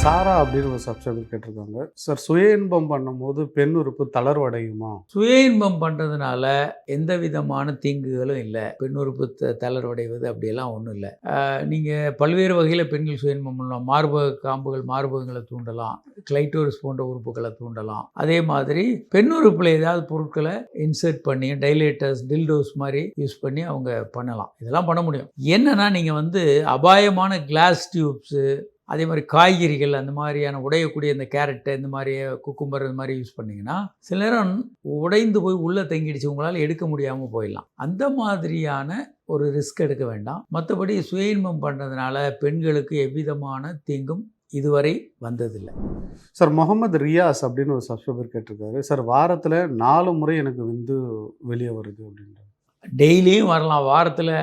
சாரா அப்படின்னு ஒரு சப்ஸ்கிரைபர் கேட்டிருக்காங்க. சார் சுய இன்பம் பண்ணும்போது பெண் உறுப்பு தளர்வடையுமா? சுய இன்பம் பண்ணுறதுனால எந்த விதமான தீங்குகளும் இல்லை. பெண் உறுப்பு த- தளர்வடைவது அப்படியெல்லாம் ஒன்றும் இல்லை. நீங்கள் பல்வேறு வகையில் பெண்கள் சுய இன்பம் பண்ணலாம். மார்பக காம்புகள் மார்பகங்களை தூண்டலாம். கிளைட்டோரிஸ் போன்ற உறுப்புகளை தூண்டலாம். அதே மாதிரி பெண் உறுப்பில் ஏதாவது பொருட்களை இன்சர்ட் பண்ணி டைலேட்டர்ஸ் டில்டோஸ் மாதிரி யூஸ் பண்ணி அவங்க பண்ணலாம். இதெல்லாம் பண்ண முடியும். என்னென்னா நீங்கள் வந்து அபாயமான கிளாஸ் டியூப்ஸு அதே மாதிரி காய்கறிகள் அந்த மாதிரியான உடையக்கூடிய இந்த கேரட்டு இந்த மாதிரி குக்கும்பர் இந்த மாதிரி யூஸ் பண்ணிங்கன்னா சில நேரம் உடைந்து போய் உள்ளே தங்கிடுச்சு உங்களால் எடுக்க முடியாமல் போயிடலாம். அந்த மாதிரியான ஒரு ரிஸ்க் எடுக்க வேண்டாம். மற்றபடி சுய இன்பம் பண்ணுறதுனால பெண்களுக்கு எவ்விதமான தீங்கும் இதுவரை வந்ததில்லை. சார் முகமது ரியாஸ் அப்படின்னு ஒரு சப்ஸ்கிரைபர் கேட்டிருக்காரு. சார் வாரத்தில் நாலு முறை எனக்கு விந்து வெளியே வருது அப்படின்றாரு. டெய்லியும் வரலாம். வாரத்தில்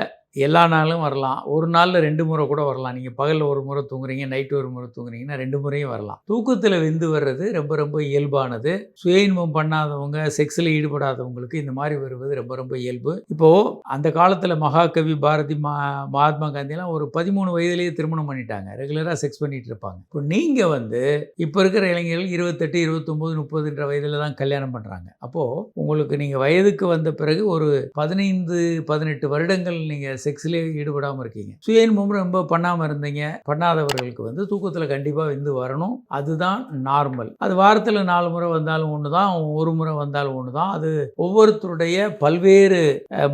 எல்லா நாளும் வரலாம். ஒரு நாளில் ரெண்டு முறை கூட வரலாம். நீங்கள் பகலில் ஒரு முறை தூங்குறீங்க நைட்டு ஒரு முறை தூங்குறீங்கன்னா ரெண்டு முறையும் வரலாம். தூக்கத்தில் விந்து வர்றது ரொம்ப ரொம்ப இயல்பானது. சுய இன்பம் பண்ணாதவங்க செக்ஸில் ஈடுபடாதவங்களுக்கு இந்த மாதிரி வருவது ரொம்ப ரொம்ப இயல்பு. இப்போது அந்த காலத்தில் மகாகவி பாரதி மா மகாத்மா காந்தியெல்லாம் ஒரு பதிமூணு வயதிலேயே திருமணம் பண்ணிட்டாங்க. ரெகுலராக செக்ஸ் பண்ணிட்டு இருப்பாங்க. இப்போ நீங்கள் வந்து இப்போ இருக்கிற இளைஞர்கள் இருபத்தெட்டு இருபத்தொம்போது முப்பதுன்ற வயதில் தான் கல்யாணம் பண்ணுறாங்க அப்போது உங்களுக்கு நீங்கள் வயதுக்கு வந்த பிறகு ஒரு பதினைந்து பதினெட்டு வருடங்கள் நீங்கள் செக்ஸ்லேயே ஈடுபடாமல் இருக்கீங்க. சுய இன்பம் ரொம்ப பண்ணாமல் இருந்தீங்க. பண்ணாதவர்களுக்கு வந்து தூக்கத்தில் கண்டிப்பாக விந்து வரணும். அதுதான் நார்மல் அது வாரத்தில் நாலு முறை வந்தாலும் ஒன்று தான் ஒரு முறை வந்தாலும் ஒன்று தான் அது ஒவ்வொருத்தருடைய பல்வேறு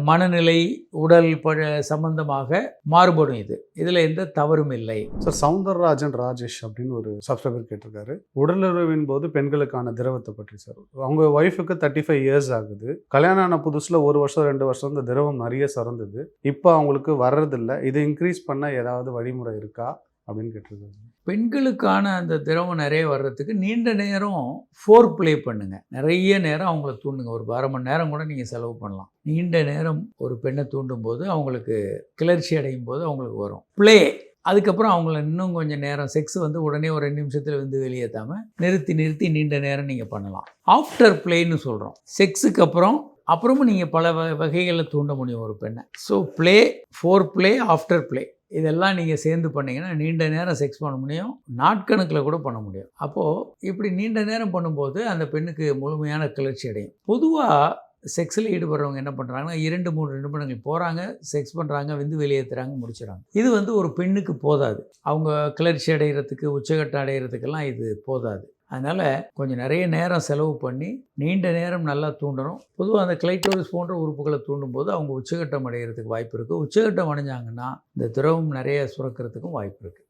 மனநிலை உடல் ப சம்பந்தமாக மாறுபடும் இது. இதில் எந்த தவறும் இல்லை. சார் சவுந்தரராஜன் ராஜேஷ் அப்படின்னு ஒரு சப்ஸ்கிரைபர் கேட்டிருக்காரு. உடலுறவின் போது பெண்களுக்கான திரவத்தை பற்றி சார் அவங்க ஒய்ஃபுக்கு தேர்ட்டி ஃபைவ் இயர்ஸ் ஆகுது. கல்யாணம் ஆன புதுசில் ஒரு வருஷம் ரெண்டு வருஷம் இந்த திரவம் நிறைய சிறந்தது இப்போ அவங்களுக்கு வர்றதில்ல. இதை இன்க்ரீஸ் பண்ண ஏதாவது வழிமுறை இருக்கா? அப்படின்னு கேட்டிருக்காங்க. பெண்களுக்கான அந்த திரவம் நிறைய வர்றதுக்கு நீண்ட நேரம் ஃபோர் ப்ளே பண்ணுங்க. நிறைய நேரம் அவங்கள தூண்டுங்க. ஒரு அரை மணி நேரம் கூட நீங்கள் செலவு பண்ணலாம். நீண்ட நேரம் ஒரு பெண்ணை தூண்டும் போது அவங்களுக்கு கிளர்ச்சி அடையும் போது அவங்களுக்கு வரும். ப்ளே அதுக்கப்புறம் அவங்கள இன்னும் கொஞ்சம் நேரம் செக்ஸ் வந்து உடனே ஒரு ரெண்டு நிமிஷத்தில் வந்து வெளியேற்றாமல் நிறுத்தி நிறுத்தி நீண்ட நேரம் நீங்கள் பண்ணலாம். ஆஃப்டர் ப்ளேன்னு சொல்கிறோம் செக்ஸுக்கு அப்புறம் அப்புறமும் நீங்கள் பல வ வகைகளில் தூண்ட முடியும் ஒரு பெண்ணை. So play four play after play இதெல்லாம் நீங்கள் சேர்ந்து பண்ணிங்கன்னா நீண்ட நேரம் செக்ஸ் பண்ண முடியும். நாட்கணக்கில் கூட பண்ண முடியும். அப்போது இப்படி நீண்ட நேரம் பண்ணும்போது அந்த பெண்ணுக்கு முழுமையான கிளர்ச்சி அடையும். பொதுவாக செக்ஸில் ஈடுபடுறவங்க என்ன பண்ணுறாங்கன்னா இரண்டு மூணு நிமிடங்கள் போகிறாங்க செக்ஸ் பண்ணுறாங்க விந்து வெளியேற்றுறாங்க முடிச்சிடறாங்க இது வந்து ஒரு பெண்ணுக்கு போதாது. அவங்க கிளர்ச்சி அடைகிறதுக்கு உச்சகட்டம் அடைகிறதுக்கெல்லாம் இது போதாது. அதனால் கொஞ்சம் நிறைய நேரம் செலவு பண்ணி நீண்ட நேரம் நல்லா தூண்டணும். பொதுவாக அந்த கிளைட்டோரிஸ் போன்ற உறுப்புகளை தூண்டும் போது அவங்க உச்சகட்டம் அடைகிறதுக்கு வாய்ப்பு இருக்குது உச்சகட்டம் அடைஞ்சாங்கன்னா இந்த திரவம் நிறைய சுரக்கிறதுக்கும் வாய்ப்பு இருக்குது